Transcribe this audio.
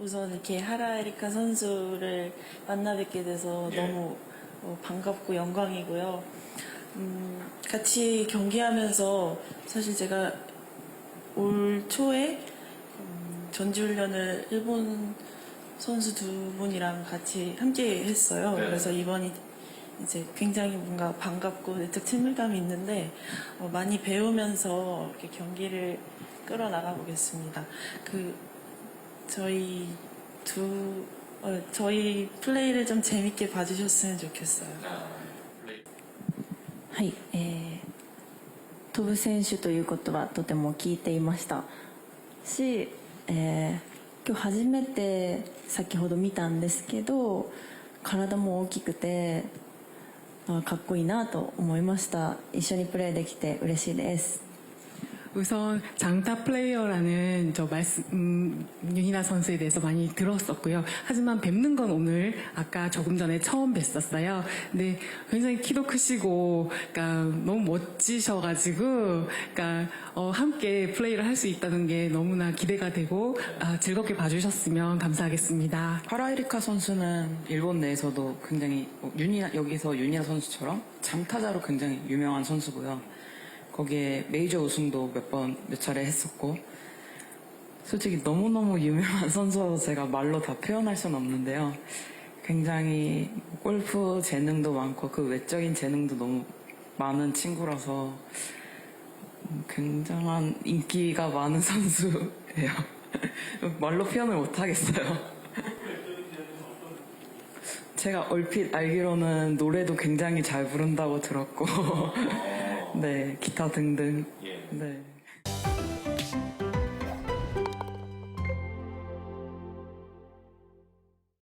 우선 이렇게 하라 에리카 선수를 만나 뵙게 돼서 너무 어, 반갑고 영광이고요. 음, 같이 경기하면서 사실 제가 올 초에 음, 전지훈련을 일본 선수 두 분이랑 같이 함께 했어요. 네. 그래서 이번이 이제 굉장히 뭔가 반갑고 내적 친밀감이 있는데 어, 많이 배우면서 이렇게 경기를 끌어나가 보겠습니다. 그 저희 두 어, 저희 플레이를 좀 재밌게 봐주셨으면 좋겠어요. はい、えー、飛ぶ選手ということはとても聞いていましたし、えー今日初めて先ほど見たんですけど体も大きくてあかっこいいなと思いました一緒にプレーできて嬉しいです 우선 장타 플레이어라는 저 말씀 음, 윤희나 선수에 대해서 많이 들었었고요. 하지만 뵙는 건 오늘 아까 조금 전에 처음 뵀었어요. 근데 굉장히 키도 크시고, 그러니까 너무 멋지셔가지고, 그러니까 어, 함께 플레이를 할 수 있다는 게 너무나 기대가 되고 아, 즐겁게 봐주셨으면 감사하겠습니다. 하라이리카 선수는 일본 내에서도 굉장히 뭐 윤이나 여기서 윤이나 선수처럼 장타자로 굉장히 유명한 선수고요. 거기에 메이저 우승도 몇 번 몇 차례 했었고 솔직히 너무너무 유명한 선수라서 제가 말로 다 표현할 수는 없는데요. 굉장히 골프 재능도 많고 그 외적인 재능도 너무 많은 친구라서 굉장한 인기가 많은 선수예요. 말로 표현을 못 하겠어요. 제가 얼핏 알기로는 노래도 굉장히 잘 부른다고 들었고, 네, 기타 등등. 예. 네.